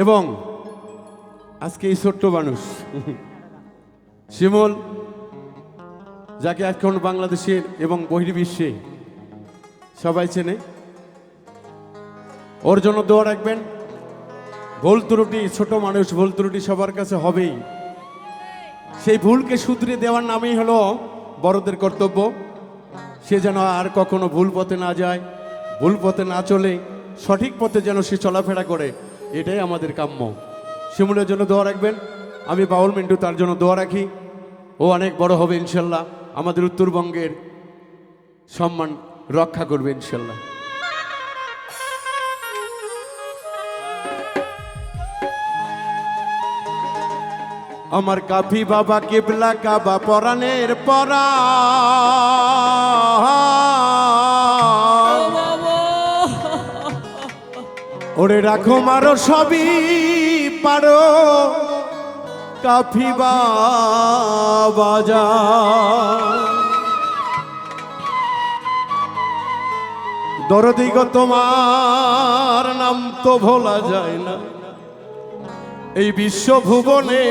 এবং আজকে এই ছোট্ট মানুষ। শিমুল, যাকে এখন বাংলাদেশের এবং বহির্বিশ্বে সবাই চেনে, ওর জন্য দোয়া রাখবেন। ভুল ত্রুটি, ছোট মানুষ, ভুল ত্রুটি সবার কাছে হবেই। সেই ভুলকে শুধরে দেওয়ার নামেই হলো বড়দের কর্তব্য। সে যেন আর কখনো ভুল পথে না যায়, ভুল পথে না চলে, সঠিক পথে যেন সে চলাফেরা করে। এটাই আমাদের কাম্য। শিমুলের জন্য দোয়া রাখবেন, আমি বাউল মিন্টু তার জন্য দোয়া রাখি। ও অনেক বড় হবে ইনশাল্লাহ, আমাদের উত্তরবঙ্গের সম্মান রক্ষা করবে ইনশাল্লাহ। আমার কাফি বাবা কেবলা কাবা পরাণের পরা। ওরে রাখো মারো সবই পারো। কাফি বাজা দরদি গো, তোমার নাম তো ভোলা যায় না। এই বিশ্বভুবনে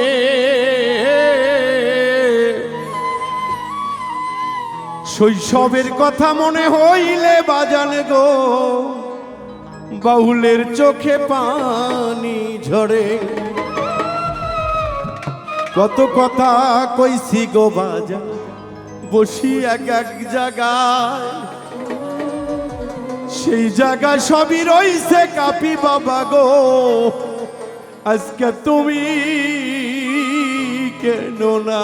শৈশবের কথা মনে হইলে বাজানে গো। বাউলের চোখে পানি ঝরে। কত কথা কইছি গো বাজা, বসি এক এক জায়গায়। সেই জায়গা সবই রইছে কাপি বাবা গো, আজকে তুমি কেন না?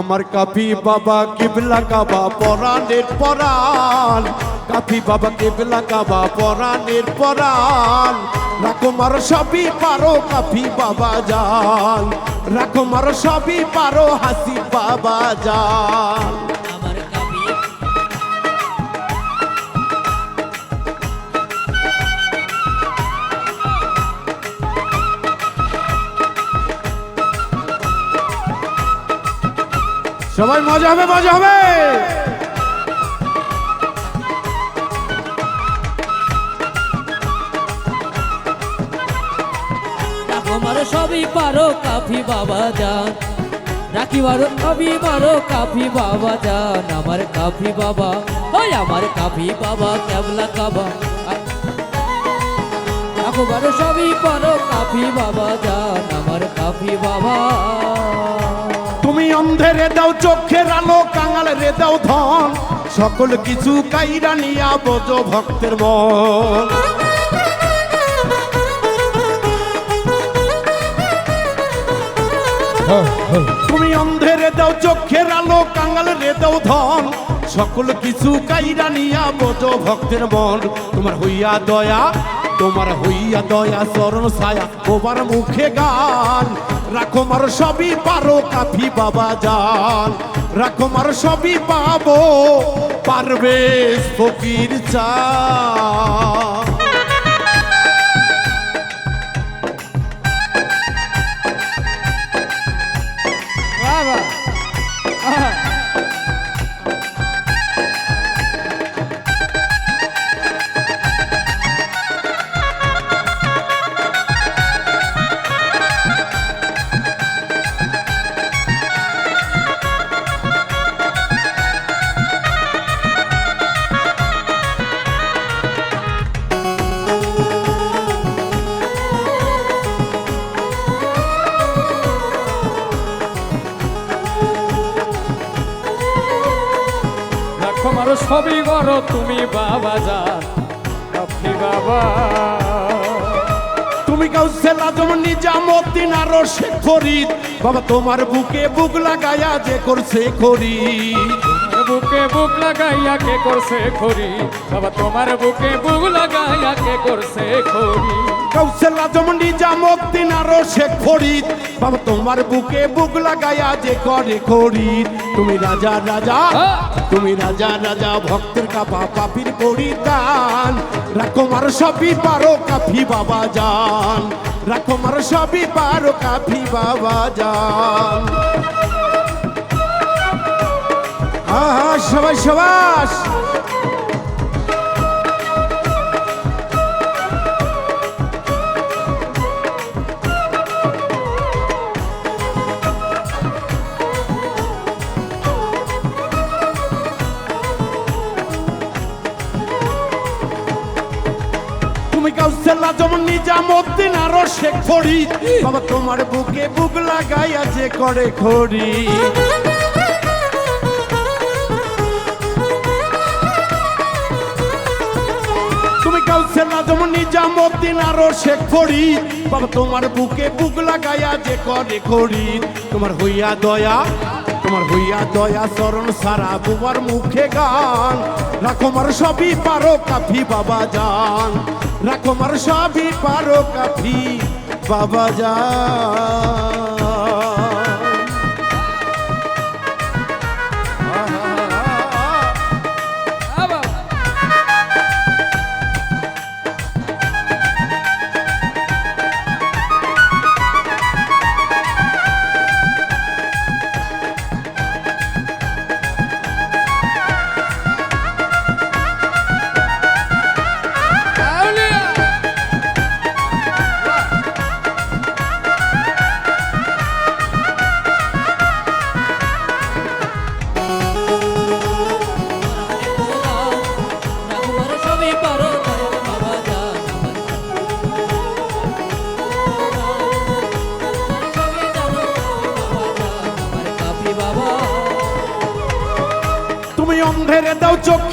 আমার কাপি বাবা কিবলা কাবা, পরাণের পরাণ। কাপি বাবা কিবলা কাবা, পরাণের পরাণ। রাখো মার সবই পারো কাপি বাবা যান রাখো মার সবই পারো হাসি বাবা জান। সবাই মজা হবে মজা হবে। সবই পারো কাফি বাবা যান রাখি মারো, সবই মারো কাফি বাবা যান আমার কাফি বাবা, ওই আমার কাফি বাবা কেবলা কাবা। রাখো মারো সবই পারো কাফি বাবা যান আমার কাফি বাবা। তুমি অন্ধেরে দাও চোখের আলো কাঙাল রে দাও ধন। সকল কিছু কাইরা নিয়া বোঝ ভক্তের মন। তুমি অন্ধেরে দাও চোখের আলো কাঙাল রে দাও ধন। সকল কিছু কাইরা নিয়া বোঝ ভক্তের মন। তোমার হইয়া দয়া, তোমার হইয়া দয়া, চরণ ছায়া তোমার মুখে গান। রাখো সবই পারো কাফি বাবা জান। রাখো সবই পাবো পারবে ফকির চা দেখো মারো সবই বড় তুমি বাবা যা, আপনি বাবা। তুমি কাউসেল আজম নিজামুদ্দিন আরও শেখ বাবা, তোমার বুকে বুক লাগায়া যে করছে খরিদ। বুকে বুক লাগাইয়া কে করছে খড়ি? বাবা তোমার বুকে বুক লাগাইয়া কে করছে খড়ি? কাউসেল আজম নিজামুদ্দিন আর শেখ ফরিদ বাবা তোমার বুকে বুক লাগাইয়া যে করে খরিদ তুমি রাজা রাজা তুমি রাজা রাজা ভক্তের কাপা পাপির পরিদান রাখো মার সবই পারো কাফি বাবা জান। রাখো মার সবই পারো কাফি বাবা জান। সবাস সবাই সবাস। তুমি যেমন আরও শেখ ফড়ি বাবা, তোমার বুকে বুক লাগাইয়া যে করে খড়ি। নিজামুদ্দিন আরও শেখ ফরিদ বাবা, তোমার বুকে বুক লাগাইয়া যে করে খড়ি তোমার হইয়া দয়া, তোমার হইয়া দয়া চরণ সারা বুবার মুখে গান। না মার সবই পারো কাফি বাবা যান না মার সবই পারো কাফি বাবা জান।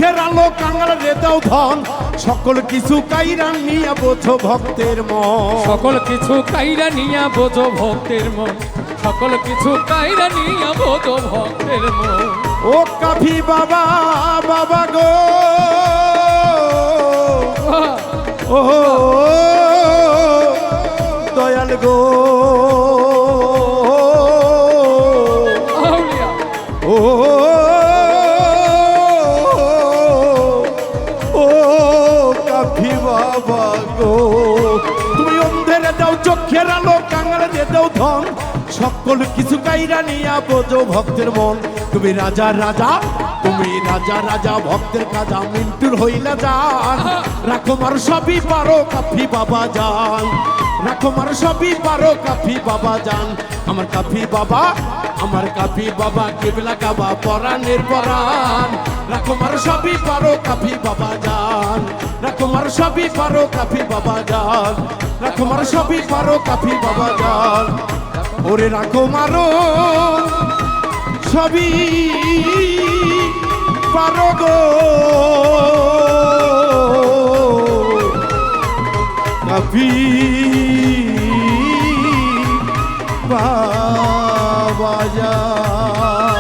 চোখের আলো কাঙালে দাও ধন। সকল কিছু কাইরান নিয়ে বোঝো ভক্তের মন। সকল কিছু কাইরা নিয়া বোঝো ভক্তের মন। সকল কিছু কাইরা নিয়া বোঝো ভক্তের মন। ও কাফি বাবা বাবা গো। ও দয়াল গো। বাবা গো। তুমি অন্ধেরে দাও, চোখের আলো কাঙালে দিয়ে দাও ধন। সকল কিছু কাইরা নিয়া বোঝো ভক্তের মন। তুমি রাজা রাজা, তুমি রাজা রাজা, ভক্তের কাজা, মিন্টুর হইলা যান। রাখো মার সবই পারো কাফি বাবা যান। রাখো মার সবই পারো কাফি বাবা যান। আমার কাফি বাবা, আমার কাফি বাবা, কেবলা কাবা, পরাণের পরাণ। রাখো মার সবই পারো কাফি বাবা যান রাখো মার সবই পারো কাফি বাবা যান রাখো মার সবই পারো কাফি বাবা যান ওরে রাখো মারো, সবই পারো গো। কাফি বাবা যান